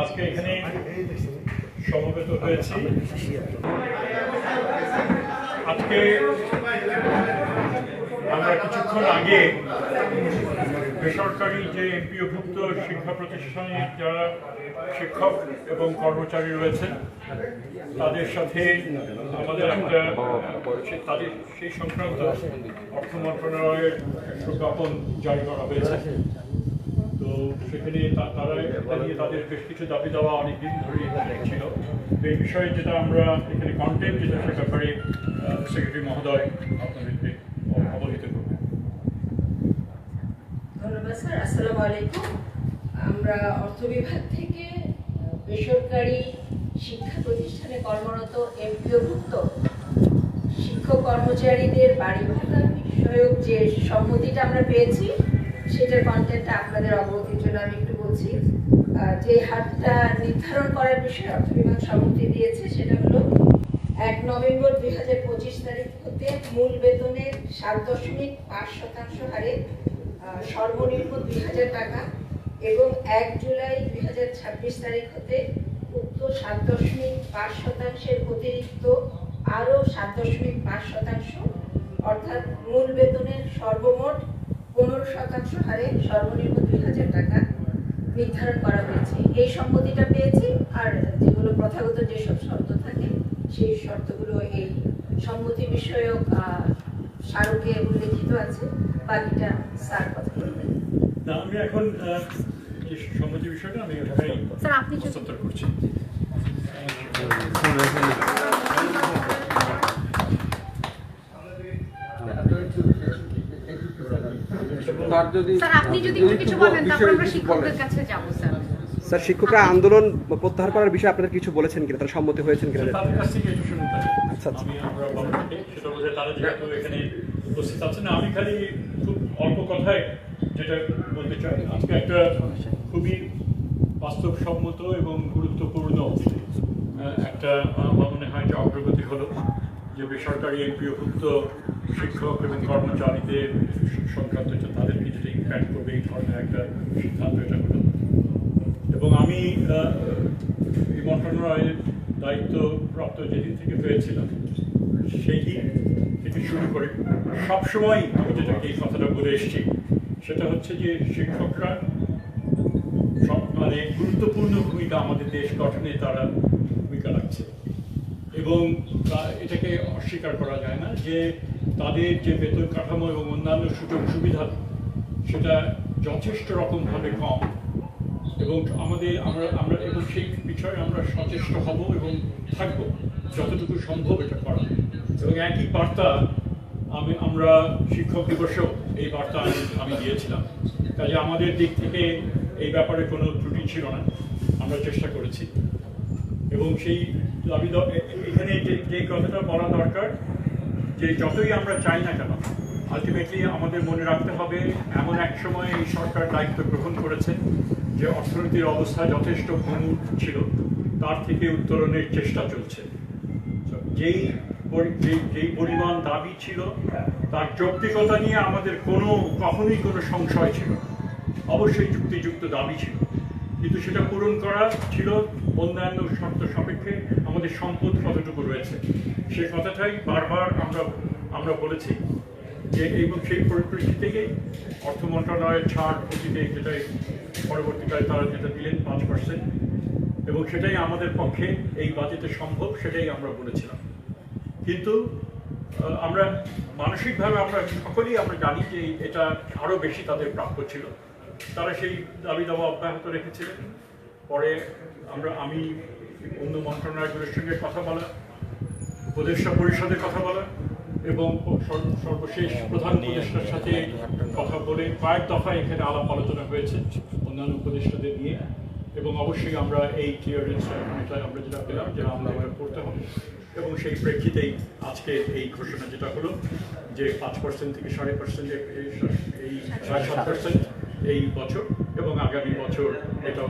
আজকে এখানে সমবেত হয়েছি। আজকে আমরা কিছুক্ষণ আগে বেসরকারি যে এমপিওভুক্ত শিক্ষা প্রতিষ্ঠানে যারা শিক্ষক এবং কর্মচারী রয়েছেন, তাদের সাথে আমাদের একটা তাদের সেই সংক্রান্ত অর্থ মন্ত্রণালয়ের প্রজ্ঞাপন জারি করা হয়েছে। সেখানে তারা এটা তাদের বেশ কিছু দাবি দেওয়া অনেকদিন ধরেই তো এই বিষয়ে যেটা আমরা এখানে কন্টেন্ট যেটা সে ব্যাপারে সেক্রেটারি মহোদয় আপনাদেরকে অবহিত করবেন। ধন্যবাদ, স্যার। আসসালামু আলাইকুম। আমরা অর্থ বিভাগ থেকে বেসরকারি শিক্ষা প্রতিষ্ঠানে কর্মরত এমপিওভুক্ত শিক্ষক কর্মচারীদের বাড়ি ভাড়া বিষয়ক যে সম্মতিটা আমরা পেয়েছি সেটার কন্টেন্টটা আপনাদের অবগতির জন্য আমি একটু বলছি। যে হারটা নির্ধারণ করার বিষয়ে অর্থ বিভাগ সম্মতি দিয়েছে, সেটা হলো এক নভেম্বর দুই হাজার পঁচিশ তারিখ হতে মূল বেতনের সাত দশমিক পাঁচ শতাংশ হারে সর্বনিম্ন দুই হাজার টাকা এবং এক জুলাই দুই হাজার ছাব্বিশ তারিখ হতে উক্ত সাত দশমিক পাঁচ শতাংশের অতিরিক্ত আরও সাত দশমিক পাঁচ শতাংশ, অর্থাৎ মূল বেতনের সর্বমোট পনেরো শতাংশ হারে সর্বনিম্ন দুই হাজার টাকা নির্ধারণ করা হয়েছে। এই সম্মতিটা পেয়েছি আর যেগুলো প্রথাগত যেসব শর্ত থাকে সেই শর্তগুলো এই সম্মতি বিষয়ক আহ, স্মারকে উল্লেখিত আছে বাকিটা স্যার কথা বলবেন। আমি এখন সম্মতি বিষয়টা আমি স্যার, আপনি করছি তার যদি স্যার আপনি যদি কিছু বলেন তারপর আমরা শিক্ষকদের কাছে যাব স্যার স্যার শিক্ষকরা আন্দোলন প্রত্যাহার করার বিষয়ে আপনারা কিছু বলেছেন কিনা তারা সম্মতি হয়েছেন কিনা। আচ্ছা, আচ্ছা। আমি আমরা গণমাধ্যমে সেটা বোধহয় তারা যেহেতু এখানে উপস্থিত আছেন আমি খালি খুব অল্প কথায় যেটা বলতে চাই আজকে একটা খুবই বাস্তবসম্মত এবং গুরুত্বপূর্ণ একটা আমার মনে হয় যে অগ্রগতি হলো যে বেসরকারি এমপিওভুক্ত শিক্ষক এবং কর্মচারীদের সংক্রান্ত যে তাদেরকে যেটা ইম্প্যাক্ট করবে, এই ধরনের একটা সিদ্ধান্ত এটা হলো। এবং আমি এই মন্ত্রণালয়ের দায়িত্ব প্রাপ্ত যেদিন থেকে পেয়েছিলাম সেই দিন থেকে শুরু করে সবসময় আমি যেটা এই কথাটা বলে এসেছি, সেটা হচ্ছে যে শিক্ষকরা মানে গুরুত্বপূর্ণ ভূমিকা আমাদের দেশ গঠনে তারা ভূমিকা রাখছে। এবং এটাকে অস্বীকার করা যায় না যে তাদের যে বেতন কাঠামো এবং অন্যান্য সুযোগ সুবিধা, সেটা যথেষ্ট রকমভাবে কম। এবং আমাদের, আমরা আমরা, এবং সেই বিষয়ে আমরা সচেষ্ট হব এবং থাকব, যতটুকু সম্ভব এটা করা এবং একই বার্তা আমি, আমরা শিক্ষক দিবসেও এই বার্তা আমি দিয়েছিলাম। কাজে আমাদের দিক থেকে এই ব্যাপারে কোনো ত্রুটি ছিল না, আমরা চেষ্টা করেছি। এবং সেই দাবি এখানে যে যে কথাটা বলা দরকার যে যতই আমরা চাই না কেন আলটিমেটলি আমাদের মনে রাখতে হবে, এমন এক সময় এই সরকার দায়িত্ব গ্রহণ করেছে যে অর্থনীতির অবস্থা যথেষ্ট ভঙ্গুর ছিল, তার থেকে উত্তরণের চেষ্টা চলছে যেই যেই- পরিমাণ দাবি ছিল, তার যৌক্তিকতা নিয়ে আমাদের কোনো, কখনোই কোনো সংশয় ছিল। অবশ্যই যুক্তিযুক্ত দাবি ছিল কিন্তু সেটা পূরণ করা ছিল অন্যান্য শর্ত সাপেক্ষে আমাদের সম্পদ কতটুকু রয়েছে সে কথাটাই বারবার আমরা আমরা বলেছি যে এবং সেই পরিপ্রেক্ষিতেই অর্থ মন্ত্রণালয়ের ছাড় অতীতে যেটাই পরবর্তীকালে তারা যেটা দিলেন পাঁচ পার্সেন্ট এবং সেটাই আমাদের পক্ষে এই বাজেটে সম্ভব সেটাই আমরা বলেছিলাম। কিন্তু আমরা মানসিকভাবে আমরা সকলেই আমরা জানি যে এটা আরও বেশি তাদের প্রাপ্য ছিল। তারা সেই দাবি দাওয়া অব্যাহত রেখেছিলেন। পরে আমরা আমি অন্য মন্ত্রণালয়গুলোর সঙ্গে কথা বলা, উপদেষ্টা পরিষদে কথা বলা এবং সর্বশেষ প্রধান উপদেষ্টার সাথে কথা বলে কয়েক দফায় এখানে আলাপ আলোচনা হয়েছে অন্যান্য উপদেষ্টাদের নিয়ে এবং অবশ্যই আমরা এই ক্লিয়ারেন্স এটা আমরা যেটা পেলাম যে আমরা করতে হবে এবং সেই প্রেক্ষিতেই আজকে এই ঘোষণা যেটা হলো যে পাঁচ পার্সেন্ট থেকে সাড়ে পার্সেন্ট এই সাত পার্সেন্ট এই বছর এবং আগামী বছর এটা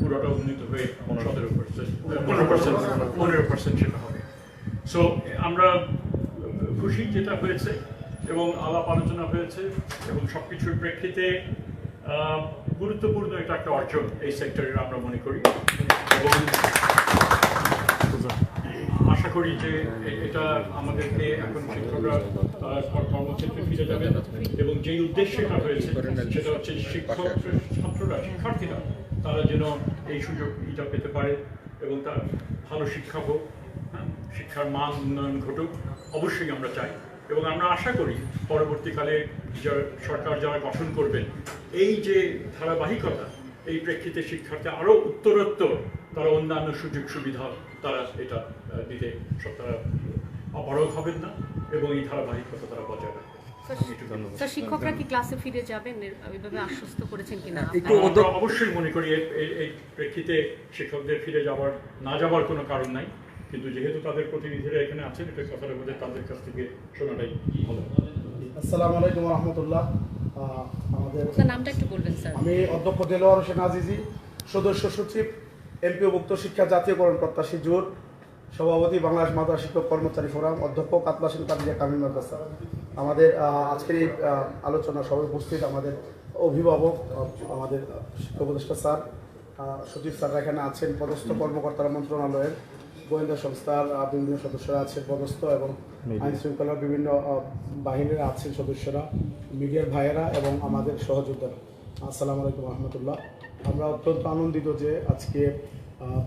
পুরোটা উন্নীত হয়ে সতেরো পার্সেন্ট পনেরো পার্সেন্ট পনেরো পার্সেন্ট সেটা হবে। সো আমরা খুশি যেটা হয়েছে এবং আলাপ আলোচনা হয়েছে এবং সব কিছুর প্রেক্ষিতে গুরুত্বপূর্ণ এটা একটা অর্জন এই সেক্টরের আমরা মনে করি। এবং আশা করি যে এটা আমাদেরকে এখন শিক্ষকরা কর্মক্ষেত্রে ফিরে যাবেন এবং যেই উদ্দেশ্যে এটা হয়েছে সেটা হচ্ছে শিক্ষক ছাত্ররা শিক্ষার্থীরা তারা যেন এই সুযোগ সুযোগটা পেতে পারে এবং তার ভালো শিক্ষা হোক হ্যাঁ, শিক্ষার মান উন্নয়ন ঘটুক অবশ্যই আমরা চাই। এবং আমরা আশা করি পরবর্তীকালে সরকার যারা গঠন করবেন এই যে ধারাবাহিকতা এই প্রেক্ষিতে শিক্ষার্থী আরও উত্তরোত্তর তারা অন্যান্য সুযোগ সুবিধা তারা এটা দিতে তারা অপারগ হবেন না এবং এই ধারাবাহিকতা তারা বজায় রাখবেন। স্যার শিক্ষকরা কি ক্লাসে ফিরে যাবেন? আশ্বস্ত করেছেন কিনা আমরা অবশ্যই মনে করি এই- প্রেক্ষিতে শিক্ষকদের ফিরে যাওয়ার না যাওয়ার কোনো কারণ নাই। কিন্তু যেহেতু তাদের প্রতিনিধিরা এখানে আছেন এটা কথাটা বোধহয় তাদের কাছ থেকে শোনাটাই ভালো। আসসালামু আলাইকুম রহমতুল্লাহ। আমাদের নামটা একটু বলবেন স্যার। আমি অধ্যক্ষ দেলোয়ার হোসেন আজিজি সদস্য সচিব। এমপিওভুক্ত শিক্ষা জাতীয়করণ প্রত্যাশী জোট সভাপতি বাংলাদেশ মাদ্রাসা শিক্ষক কর্মচারী ফোরাম অধ্যক্ষ কাতলাসিন কাদিয়া কামিল মাদ্রাসা। আমাদের আজকের এই আলোচনা সবাই উপস্থিত আমাদের অভিভাবক আমাদের শিক্ষক উপদেষ্টা স্যার সচিব স্যাররা এখানে আছেন পদস্থ কর্মকর্তারা মন্ত্রণালয়ের গোয়েন্দা সংস্থার বিভিন্ন সদস্যরা আছেন পদস্থ এবং আইন শৃঙ্খলার বিভিন্ন বাহিনীর আছেন সদস্যরা মিডিয়ার ভাইয়েরা এবং আমাদের সহযোদ্ধারা। আসসালামু আলাইকুম রহমতুল্লাহ। আমরা অত্যন্ত আনন্দিত যে আজকে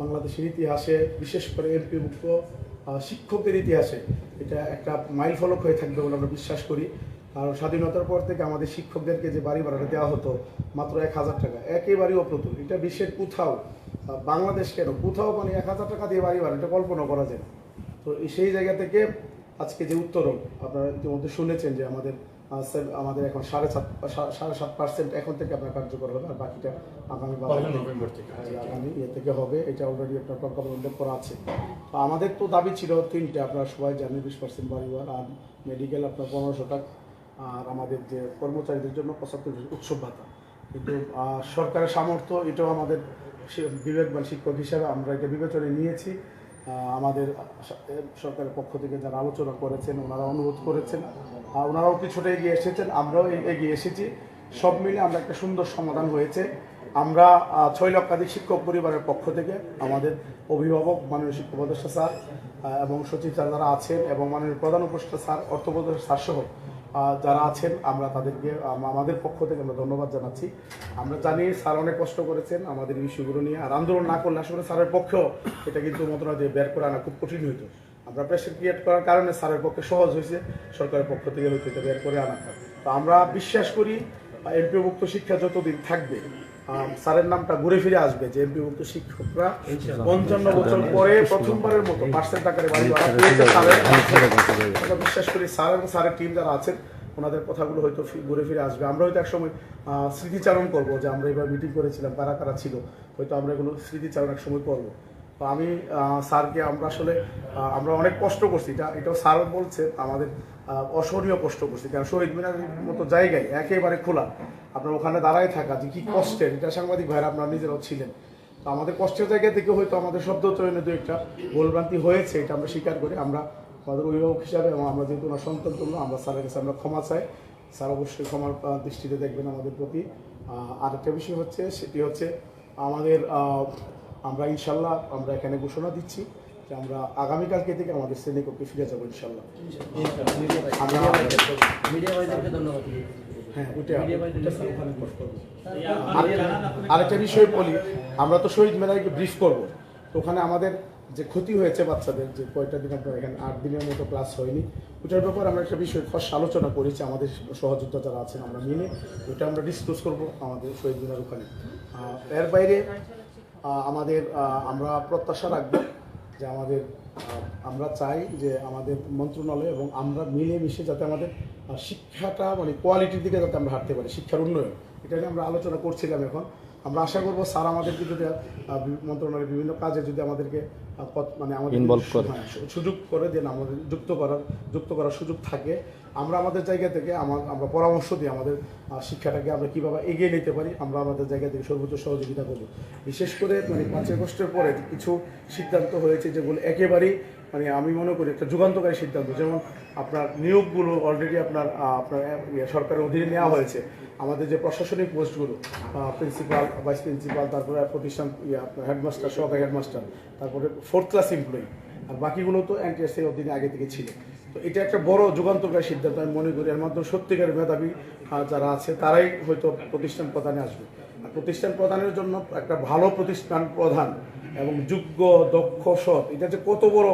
বাংলাদেশের ইতিহাসে বিশেষ করে এমপিভুক্ত আহ, শিক্ষকদের ইতিহাসে এটা একটা মাইল ফলক হয়ে থাকবে বলে আমরা বিশ্বাস করি। কারণ স্বাধীনতার পর থেকে আমাদের শিক্ষকদেরকে যে বাড়ি ভাড়াটা দেওয়া হতো মাত্র এক হাজার টাকা একেবারেই অপ্রতুল। এটা বিশ্বের কোথাও বাংলাদেশ কেন? কোথাও মানে এক হাজার টাকা দিয়ে বাড়ি ভাড়া এটা কল্পনা করা যায় তো সেই জায়গা থেকে আজকে যে উত্তরণ আপনারা ইতিমধ্যে শুনেছেন যে আমাদের আমাদের এখন সাড়ে সাত সাড়ে সাত পার্সেন্ট এখন থেকে আপনার কার্যকর হবে আর বাকিটা আগামী নভেম্বর থেকে। হ্যাঁ, আগামী ইয়ে থেকে হবে। এটা অলরেডি আপনার প্রজ্ঞাপন উল্লেখ করা আছে। তো আমাদের তো দাবি ছিল তিনটে আপনারা সবাই জানেন বিশ পার্সেন্ট বাড়িওয়ার আর মেডিকেল আপনার পনেরোশো টাকা। আর আমাদের যে কর্মচারীদের জন্য পঁচাত্তর উৎসব ভাতা। কিন্তু সরকারের সামর্থ্য এটাও আমাদের বিবেকবান শিক্ষক হিসাবে আমরা এটা বিবেচনায় নিয়েছি। আমাদের সরকারের পক্ষ থেকে যারা আলোচনা করেছেন, ওনারা অনুরোধ করেছেন ওনারাও কিছুটা এগিয়ে এসেছেন, আমরাও এগিয়ে এসেছি। সব মিলে আমরা একটা সুন্দর সমাধান হয়েছে। আমরা ছয় লক্ষাধিক শিক্ষক পরিবারের পক্ষ থেকে আমাদের অভিভাবক, মাননীয় শিক্ষক উপদেষ্টা স্যার এবং সচিব স্যার যারা আছেন এবং মাননীয় প্রধান উপদেষ্টা স্যার, অর্থ উপদেষ্টা স্যার সহ যারা আছেন, আমরা তাদেরকে আমাদের পক্ষ থেকে আমরা ধন্যবাদ জানাচ্ছি। আমরা জানি স্যার অনেক কষ্ট করেছেন আমাদের ইস্যুগুলো নিয়ে, আর আন্দোলন না করলে আসলে স্যারের পক্ষেও এটা কিন্তু মন্ত্রণালয় দিয়ে বের করে আনা খুব কঠিন হইতো। আমরা প্রেশার ক্রিয়েট করার কারণে স্যারের পক্ষে সহজ হয়েছে, সরকারের পক্ষ থেকে হয়তো এটা বের করে আনা। তো আমরা বিশ্বাস করি এমপিওভুক্ত শিক্ষা যতদিন থাকবে স্যারের নামটা ঘুরে ফিরে আসবে যে এমপিভুক্ত শিক্ষকরা পঞ্চান্ন বছর পরে প্রথমবারের মতো পার্সেন্ট আকারে বাড়ি ভাড়া পেয়েছে স্যারের। আমরা বিশ্বাস করি স্যার এবং স্যারের টিম যারা আছেন ওনাদের কথাগুলো হয়তো ঘুরে ফিরে আসবে। আমরা হয়তো একসময় স্মৃতিচারণ করব যে আমরা এবার মিটিং করেছিলাম কারা কারা ছিল। হয়তো আমরা এগুলো স্মৃতিচারণ এক সময় করব। তো আমি আহ, স্যারকে আমরা আসলে আমরা অনেক কষ্ট করছি। এটা এটাও স্যার বলছে আমাদের অসহনীয় কষ্ট করছি কারণ শহীদ মিনারের মতো জায়গায় একেবারে খোলা। আপনার ওখানে দাঁড়ায় থাকা যে কি কষ্টের এটা সাংবাদিক ভাইরা আপনারা নিজেরাও ছিলেন। তো আমাদের কষ্টের জায়গা থেকে হয়তো আমাদের শব্দ চয়নে দু একটা ভুলভ্রান্তি হয়েছে এটা আমরা স্বীকার করি। আমরা আমাদের অভিভাবক হিসাবে এবং আমরা যেহেতু ওনার সন্তান তুল্য আমরা স্যারের কাছে আমরা ক্ষমা চাই। স্যার অবশ্যই ক্ষমার দৃষ্টিতে দেখবেন আমাদের প্রতি। আরেকটা বিষয় হচ্ছে সেটি হচ্ছে আমাদের আমরা ইনশাল্লাহ আমরা এখানে ঘোষণা দিচ্ছি। যে আমরা আগামীকালকে থেকে আমাদের শ্রেণীকক্ষে ফিরে যাব ইনশাল্লাহ আমরা হ্যাঁ ওইটা আরেকটা বিষয় বলি আমরা তো শহীদ মেলাকে ব্রিফ করব। তো ওখানে আমাদের যে ক্ষতি হয়েছে বাচ্চাদের যে কয়টা দিন আপনার এখানে আট দিনের মতো ক্লাস হয়নি ওটার ব্যাপারে আমরা একটা বিষয় খস আলোচনা করেছি আমাদের সহযোদ্ধা যারা আছেন আমরা মিলে ওটা আমরা ডিসকাস করব আমাদের শহীদ মিনার ওখানে। এর বাইরে আমাদের আমরা প্রত্যাশা রাখব যে আমাদের আমরা চাই যে আমাদের মন্ত্রণালয় এবং আমরা মিলেমিশে যাতে আমাদের শিক্ষাটা মানে কোয়ালিটির দিকে যাতে আমরা হাঁটতে পারি, শিক্ষার উন্নয়ন। এটা নিয়ে আমরা আলোচনা করছিলাম এখন। আমরা আশা করব স্যার আমাদেরকে যদি মন্ত্রণালয়ের বিভিন্ন কাজে যদি আমাদেরকে মানে আমাদের ইনভলভ করে। হ্যাঁ, সুযোগ করে দেন আমাদের যুক্ত করার যুক্ত করার সুযোগ থাকে। আমরা আমাদের জায়গা থেকে আমার আমরা পরামর্শ দিই আমাদের শিক্ষাটাকে আমরা কীভাবে এগিয়ে নিতে পারি আমরা আমাদের জায়গা থেকে সর্বোচ্চ সহযোগিতা করব। বিশেষ করে মানে পাঁচ আগস্টের পরে কিছু সিদ্ধান্ত হয়েছে যেগুলো একেবারেই মানে আমি মনে করি একটা যুগান্তকারী সিদ্ধান্ত। যেমন আপনার নিয়োগগুলো অলরেডি আপনার আপনার ইয়ে, সরকারের অধীনে নেওয়া হয়েছে। আমাদের যে প্রশাসনিক পোস্টগুলো প্রিন্সিপাল ভাইস প্রিন্সিপাল তারপরে প্রতিষ্ঠান ইয়ে, আপনার হেডমাস্টার সহকারী হেডমাস্টার তারপরে ফোর্থ ক্লাস এমপ্লয়ি আর বাকিগুলো তো এনটিএসের অধীনে আগে থেকে ছিল। তো এটা একটা বড় যুগান্তকারী সিদ্ধান্ত আমি মনে করি। এর মাধ্যমে সত্যিকারের মেধাবী যারা আছে তারাই হয়তো প্রতিষ্ঠান প্রধানে আসবে। প্রতিষ্ঠান প্রধানের জন্য একটা ভালো প্রতিষ্ঠান প্রধান এবং যোগ্য, দক্ষ, সৎ, এটা যে কত বড়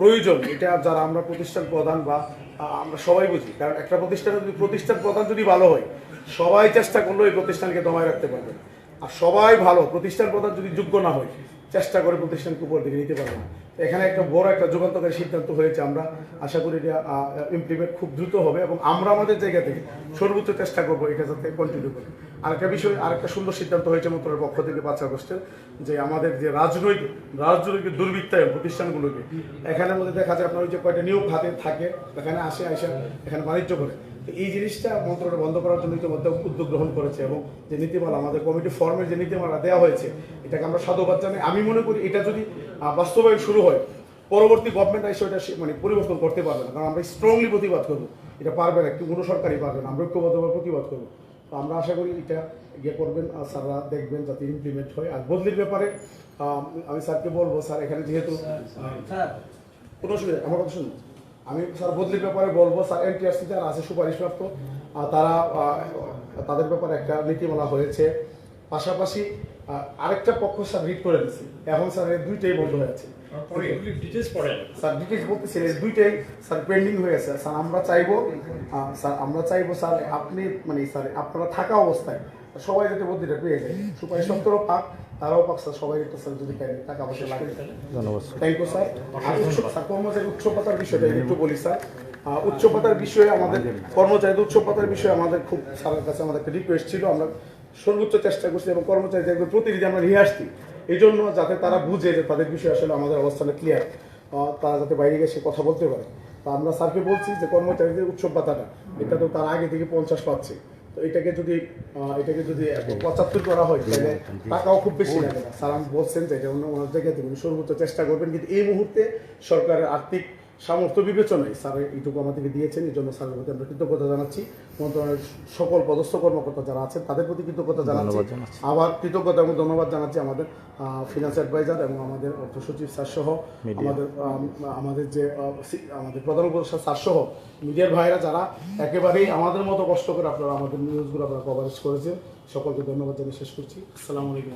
প্রয়োজন, এটা যারা আমরা প্রতিষ্ঠান প্রধান বা আমরা সবাই বুঝি। কারণ একটা প্রতিষ্ঠানে যদি প্রতিষ্ঠান প্রধান যদি ভালো হয়, সবাই চেষ্টা করলেও এই প্রতিষ্ঠানকে দমায় রাখতে পারবে। আর সবাই ভালো, প্রতিষ্ঠান প্রধান যদি যোগ্য না হয়, চেষ্টা করে প্রতিষ্ঠানকে উপর দিকে নিতে পারবে না। এখানে একটা বড় একটা যুগান্তকারী সিদ্ধান্ত হয়েছে আমরা। আশা করি এটা ইমপ্লিমেন্ট খুব দ্রুত হবে এবং আমরা আমাদের জায়গা থেকে সর্বোচ্চ চেষ্টা করব এটা যাতে কন্টিনিউ করি। আরেকটা বিষয়, আরেকটা সুন্দর সিদ্ধান্ত হয়েছে মন্ত্রণালয়ের পক্ষ থেকে পাঁচ আগস্টের, যে আমাদের যে রাজনৈতিক রাজনৈতিক দুর্বৃত্তায়ন প্রতিষ্ঠানগুলোকে এখানের মধ্যে দেখা যায় আপনার ওই যে কয়টা নিয়োগ হাতে থাকে, এখানে আসে আসে, এখানে বাণিজ্য করে। তো এই জিনিসটা মন্ত্রণালয় বন্ধ করার জন্য ইতিমধ্যে উদ্যোগ গ্রহণ করেছে এবং যে নীতিমালা, আমাদের কমিটি ফর্মের যে নীতিমালা দেওয়া হয়েছে, এটাকে আমরা সাধুবাদ জানাই। আমি মনে করি এটা যদি বাস্তবায়ন শুরু হয় পরবর্তী গভর্নমেন্ট এসে ওটা সে- মানে পরিবর্তন করতে পারবে না। কারণ আমরা স্ট্রংলি প্রতিবাদ করব। এটা পারবে না একটু কোনো সরকারই পারবে না। আমরা ঐক্যবদ্ধভাবে প্রতিবাদ করব। তো আমরা আশা করি এটা ইয়ে করবেন আর স্যাররা দেখবেন যাতে ইমপ্লিমেন্ট হয়। আর বদলির ব্যাপারে আমি স্যারকে বলব স্যার এখানে যেহেতু কোনো অসুবিধা আমার কথা শুনুন। আমি স্যার বদলির ব্যাপারে বলব স্যার এনটিআরসি যারা আছে সুপারিশপ্রাপ্ত তারা তাদের ব্যাপারে একটা নীতিমালা হয়েছে। পাশাপাশি আহ, আরেকটা পক্ষ স্যার রিড করে দিচ্ছে এখন স্যার দুইটাই বন্ধ হয়ে আছে। স্যার ডিটেলস বলতেছি দুইটাই স্যার পেন্ডিং হয়ে আছে। স্যার আমরা চাইব স্যার আমরা চাইব স্যার আপনি মানে স্যার আপনারা থাকা অবস্থায় সবাই যাতে বদলিটা পেয়ে যায়। সুপারিশ সত্তরও পাক তারাও পাক স্যার সবাই একটু স্যার যদি পায় টাকা পয়সা লাগে থ্যাংক ইউ স্যার। আর উচ্চ স্যার কর্মচারী উচ্চপাতার বিষয়টা একটু বলি স্যার। উচ্চপাতার বিষয়ে আমাদের কর্মচারীদের উচ্চপাতার বিষয়ে আমাদের খুব স্যারের কাছে আমাদের একটা রিকোয়েস্ট ছিল। আমরা সর্বোচ্চ চেষ্টা করছি এবং কর্মচারীদের প্রতিনিধি আমরা নিয়ে আসছি। এই জন্য যাতে তারা বুঝে যে তাদের বিষয়ে আসলে আমাদের অবস্থানে ক্লিয়ার তারা যাতে বাইরে সে কথা বলতে পারে। তো আমরা স্যারকে বলছি যে কর্মচারীদের উৎসব ভাতাটা, এটা তো তার আগে থেকে পঞ্চাশ পাচ্ছে। তো এটাকে যদি এটাকে যদি পঁচাত্তর করা হয়, তাহলে টাকাও খুব বেশি লাগে না। স্যার আমি বলছেন যে এটা অন্য অন্য জায়গায় সর্বোচ্চ চেষ্টা করবেন। কিন্তু এই মুহূর্তে সরকারের আর্থিক সামর্থ্য বিবেচনায় স্যার এইটুকু আমাদেরকে দিয়েছেন এই জন্য স্যারের প্রতি আমরা কৃতজ্ঞতা জানাচ্ছি। মন্ত্রণালয়ের সকল পদস্থ কর্মকর্তা যারা আছেন তাদের প্রতি কৃতজ্ঞতা জানাচ্ছি। আবার কৃতজ্ঞতা এবং ধন্যবাদ জানাচ্ছি আমাদের ফিনান্স অ্যাডভাইজার এবং আমাদের অর্থ সচিব স্যার সহ আমাদের আমাদের যে আমাদের প্রধান উপদেষ্টা স্যার সহ মিডিয়ার ভাইরা যারা একেবারেই আমাদের মতো কষ্ট করে আপনারা আমাদের নিউজগুলো আপনারা কভারেজ করেছেন সকলকে ধন্যবাদ জানিয়ে শেষ করছি। আসসালামু আলাইকুম